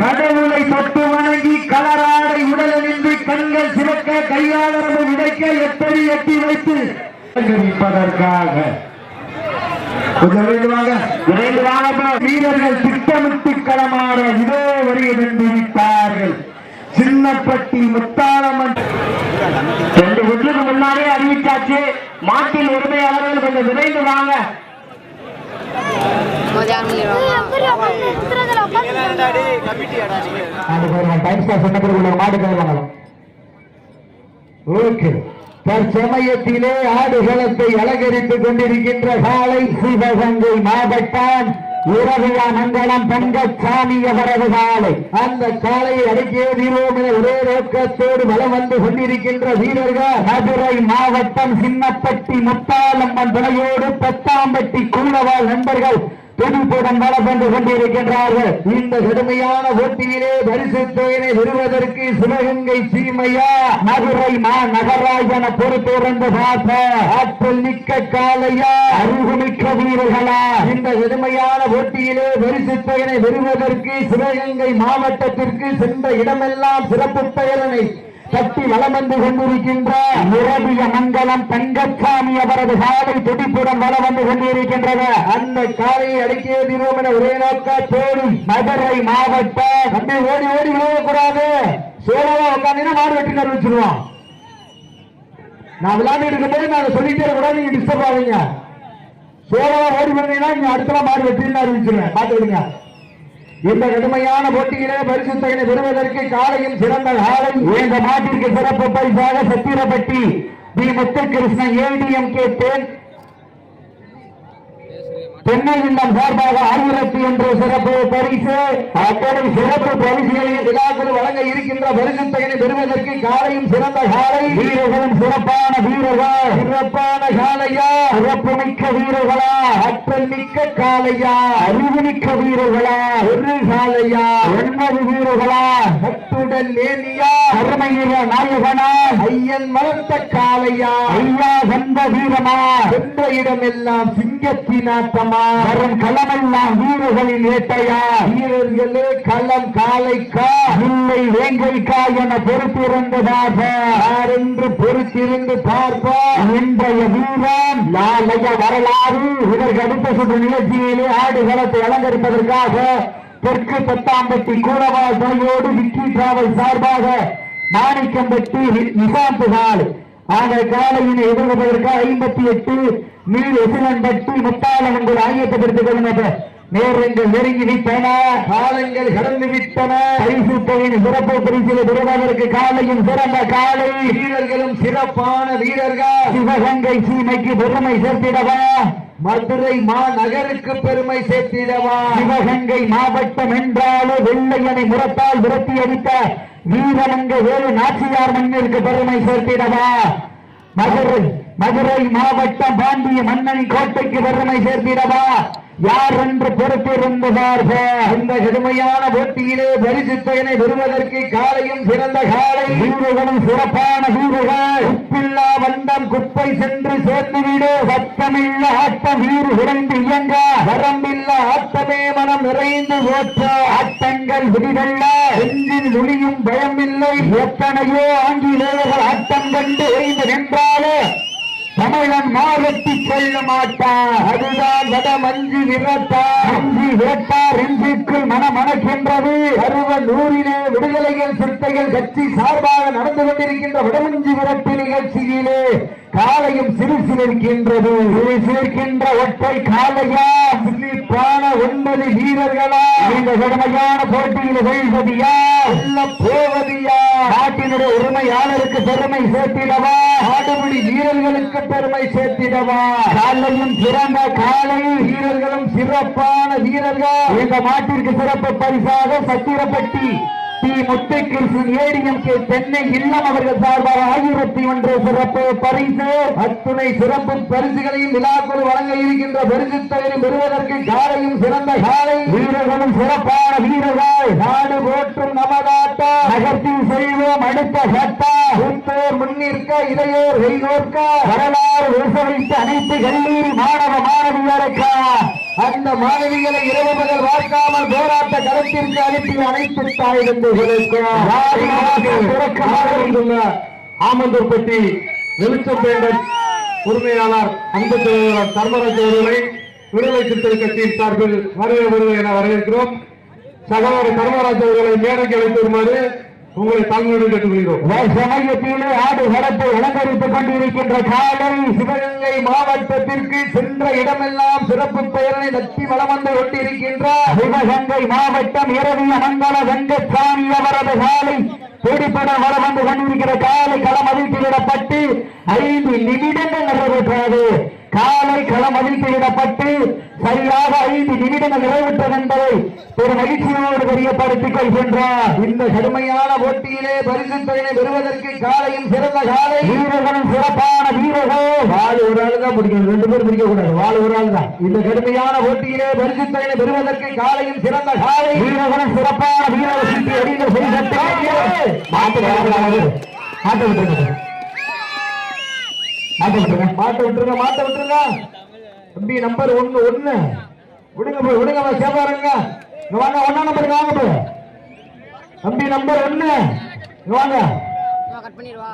கடவுளை தொட்டு வணங்கி கலராடை உடலின்றி கண்கள் சிவக்க கையாளரவு உடைக்க எப்படி எட்டி வைத்து அலங்கரிப்பதற்காக வீரர்கள் திட்டமிட்டு களமான இதோ வருகிறது விட்டார்கள் சின்னப்பட்டி முத்தாளம்மன். ரெண்டு ஒன்றுக்கு முன்னாலே அறிவிச்சாச்சு. மாட்டில் உரிமையாளர்கள் கொஞ்சம் விரைந்து வாங்க. பண்ணிடுவாங்க ஓகே. தற்சமயத்திலே ஆடுகளத்தை அலங்கரித்துக் கொண்டிருக்கின்ற காலை சிவகங்கை மாவட்டம் உறவியா மங்கலம் தங்கச்சாமி அவரது காலை அந்த காலையை அடக்கிய வீரோம் என ஒரே நோக்கத்தோடு வலம் வந்து கொண்டிருக்கின்ற வீரர்கள். மதுரை மாவட்டம் சின்னப்பட்டி முத்தாலம்மன் துணையோடு பத்தாம்பட்டி குள்ளவாள் நண்பர்கள். துடிப்புடன் வளம் கொண்டிருக்கின்றார்கள். இந்த கடுமையான போட்டியிலே பரிசு தொகையினை பெறுவதற்கு சிவகங்கை சீமையா மதுரை மா நகராஜன பொறுத்திருந்து பார்த்த ஆற்றல் மிக்க காலையா அருகுமிக்க வீரர்களா. இந்த கடுமையான போட்டியிலே பரிசு தொகையினை பெறுவதற்கு சிவகங்கை மாவட்டத்திற்கு சென்ற இடமெல்லாம் சிறப்பு பெயரனை கட்டி வளம் வந்து கொண்டிருக்கின்ற நிரபிய மங்கலம் தங்கச்சாமி அவரது காலை துடிப்புடன் வளம் வந்து கொண்டிருக்கின்றது. அந்த காலையை அடக்கிய தீர்வோம் என ஒரே நோக்கத்தோடு மதுரை மாவட்டம். தம்பி ஓடி ஓடி விழுவக்கூடாது சோழவா உட்காந்து மாடு வெட்டி அறிவிச்சிருவோம் நான் விளையாண்டு இருக்கும்போது நான் சொல்லிட்டே கூட நீங்க டிஸ்டர்ப் ஆவீங்க. சோழவா ஓடி விழுந்தீங்கன்னா நீங்க அடுத்த மாடு வெட்டின்னு அறிவிச்சிருவேன் பார்த்து இந்த கடுமையான போட்டியிலே பரிசு பெறுவதற்கு காலையும் சிறந்த காலை இந்த மாட்டிற்கு சிறப்பு பரிசாக Chathirapatti P Muthukrishnan ATM K தேன் தென்னை இல்லம் சார்பாக ஆயிரத்தி ஒன்று சிறப்பு பரிசு. அத்தனை சிறப்பு பரிசுகளை விழாக்கள் வழங்க இருக்கின்ற பரிசு தொகையை பெறுவதற்கு காலையும் சிறந்த காலை. வீரர்களும் சிறப்பான வீரர்கள். சிறப்பான காலையா? சிறப்பு மிக்க வீரர்களா? அற்றல் மிக்க காலையா? அறிவு மிக்க வீரர்களா? ஒரு காலையா? ஒன்பது வீரர்களா? சத்துடன் நேனியா கருமையில நாயகனா? ஐயன் வளர்த்த காலையா? ஐயா சந்த வீரமா? சென்ற இடமெல்லாம் சிங்கத்தின் ஆட்டமா? வரும் களமெல்லாம் வீரர்களின் வேட்டையா? வீரர்களே களம் காலைக்கா? இல்லை வேங்கைக்கா என பொறுத்திருந்ததாக. யாரென்று பொறுத்திருந்து பார்ப்பா? இன்றைய வீரம் நாளைய வரலாறு. இதற்கு அடுத்த சுற்று நிகழ்ச்சியிலே ஆடுகளத்தை அலங்கரிப்பதற்காக தெற்கு பத்தாம்பட்டி கூடவாள் துணையோடு விக்கி டிராவல் சார்பாக மாணிக்கம்பட்டி நிசாந்துகால் ஆக காலையினை எதிர்கொள்வதற்கு ஐம்பத்தி எட்டு மீள் எசிலன்பட்டி முத்தாளங்கள் ஆயத்தப்படுத்திக் கொள்ளுங்க நேரங்கள் நெருங்கி விட்டன. காலங்கள் கடந்து விட்டன. பரிசு தொகையின் சிறப்பு பரிசிலை பெறுவதற்கு காலையும் சிறந்த காலை. வீரர்களும் சிறப்பான வீரர்கள். சிவகங்கை சீமைக்கு பெருமை சேர்த்திடவா? மதுரை மாநகருக்கு பெருமை சேர்த்திடவா? சிவகங்கை மாவட்டம் என்றாலே வெள்ளையனை முரத்தால் விரட்டி அடித்த வீரமங்க வேலு நாச்சியார் மண்ணிற்கு பெருமை சேர்த்திடவா? மதுரை மதுரை மாவட்டம் பாண்டிய மன்னன் கோட்டைக்கு பெருமை சேர்த்திடவா? யார் என்று பொறுத்திருந்தார்கள் இந்த கடுமையான போட்டியிலே பரிசு தொகையினை பெறுவதற்கு காலையும் சிறந்த காலை. வீரர்களும் சிறப்பான வீரர்கள். உப்பில்லா வண்டம் குப்பை சென்று சேர்ந்துவிடு சத்தமில்ல ஆட்டம் வீறு உடைந்து இயங்க. வரம்பில்ல ஆட்டமே மனம் நிறைந்து ஓற்ற ஆட்டங்கள் விடிதல்ல நுழி நுழியும் பயமில்லை. எத்தனையோ ஆங்கிலேயர்கள் ஆட்டம் கண்டு ஓய்ந்து நின்றாலே தமிழன் மாவட்டி கொள்ள மாட்டான் அதுதான் வட மஞ்சு விரட்டார் மஞ்சு விரட்டார் இன்றைக்குள் மனமணக்கின்றது. அறுவ நூறிலே விடுதலைகள் சிறுத்தைகள் கட்சி சார்பாக நடந்து கொண்டிருக்கின்ற வடமஞ்சி விரட்டு நிகழ்ச்சியிலே காலையும் சிறு சிலிருக்கின்றது. சிறு சிலிருக்கின்ற ஒற்றை காலையா? சிலிப்பான ஒன்பது வீரர்களா? இந்த கடுமையான போட்டியில் வெல்வதியா வெல்ல போவதியா? நாட்டினுடைய உரிமையாளருக்கு பெருமை சேர்த்திடவா? ஆடுபடி வீரர்களுக்கு பெருமை சேர்த்திடவா? காலையும் சிறந்த காலை. வீரர்களும் சிறப்பான வீரர்கள். இந்த மாட்டிற்கு சிறப்பு பரிசாக Chathirapatti. T Muthukrishnan ATM K தென்னை இல்லம் அவர்கள் சார்பாக ஆயிரத்தி ஒன்று சிறப்பு பரிசு. அத்துணை சிறப்பு பரிசுகளையும் விழாக்குழு வழங்க இருக்கின்ற பரிசு தொகையும் பெறுவதற்கு காலையும் சிறந்த காலை. வீரர்களும் சிறப்பான வீரர்கள். நாடு போற்றும் நமதாட்டம் நகர்த்தி செய்வோம் அடுத்த சட்டா உத்தோர் முன்னிற்க இளையோர் வெய்கோர்க்க வரலாறு விவசாயித்து அனைத்து கல்லூரி மாணவ மாணவியருக்கா. அந்த மாணவிகளை இரவு பகல் பார்க்காமல் போராட்ட களத்திற்கு அனுப்பி அனைத்து தாய் தந்தைகளுக்கு ஆமந்தூர்பட்டி வெளிச்சம் பேண்டர் உரிமையாளர் அன்பு செயலாளர் தர்மராஜ் அவர்களை விடுதலை சிறுத்தை கட்சியின் சார்பில் வருகை என வரவேற்கிறோம். சகோதரர் தர்மராஜ் அவர்களை மேடைக்கு அழைத்து வருமாறு உங்களை தாழ்மையுடன் கேட்டுக்கொள்கிறோம். சமயத்திலே ஆடு கடத்தை அலங்கரித்துக் கொண்டிருக்கின்ற காலை சிவகங்கை மாவட்டத்திற்கு சென்ற இடமெல்லாம் சிறப்பு பெயரை நத்தி வளம் வந்து கொண்டிருக்கின்ற சிவகங்கை மாவட்டம் இரவிய மங்கள வெங்கசாமி அவரது காலை பிடிப்பட வளம் வந்து கொண்டிருக்கிற காலை களம் அதிர்த்து விடப்பட்டு ஐந்து நிமிடங்கள் நிறைவேற்றாது. விடப்பட்டு சரியாக ஐந்து நிமிடங்கள் நிறைவேற்றது என்பதை ஒரு மகிழ்ச்சியோடு தெரியப்படுத்திக் கொள்கின்றார். இந்த கடுமையான போட்டியிலே பரிசு தொகையை பெறுவதற்கு காலையும் சிறந்த காலை. வீரர்களும் சிறப்பான வீரர்கள். வாழ் ஒரு ஆள் தான் பிடிக்கும் ரெண்டு பேரும் பிடிக்க கூடாது. வாழ் ஒரு ஆள் தான். இந்த கடுமையான போட்டியிலே பரிசு தொகையை பெறுவதற்கு காலையும் சிறந்த காலை. வீரர்களும் சிறப்பான வீரர்கள். சுற்றி செய்தி மாட்டு விட்டுருங்க மாட்ட விட்டுருங்க மாட்ட விட்டுருங்க மாட்ட விட்டுருங்க. தம்பி நம்பர் ஒன்னு ஒண்ணு விடுங்க போய் விடுங்க சேவாருங்க வாங்க ஒன்னா நம்பருக்கு வாங்க போய். தம்பி நம்பர் ஒண்ணு வாங்க. கட் பண்ணிடுவா.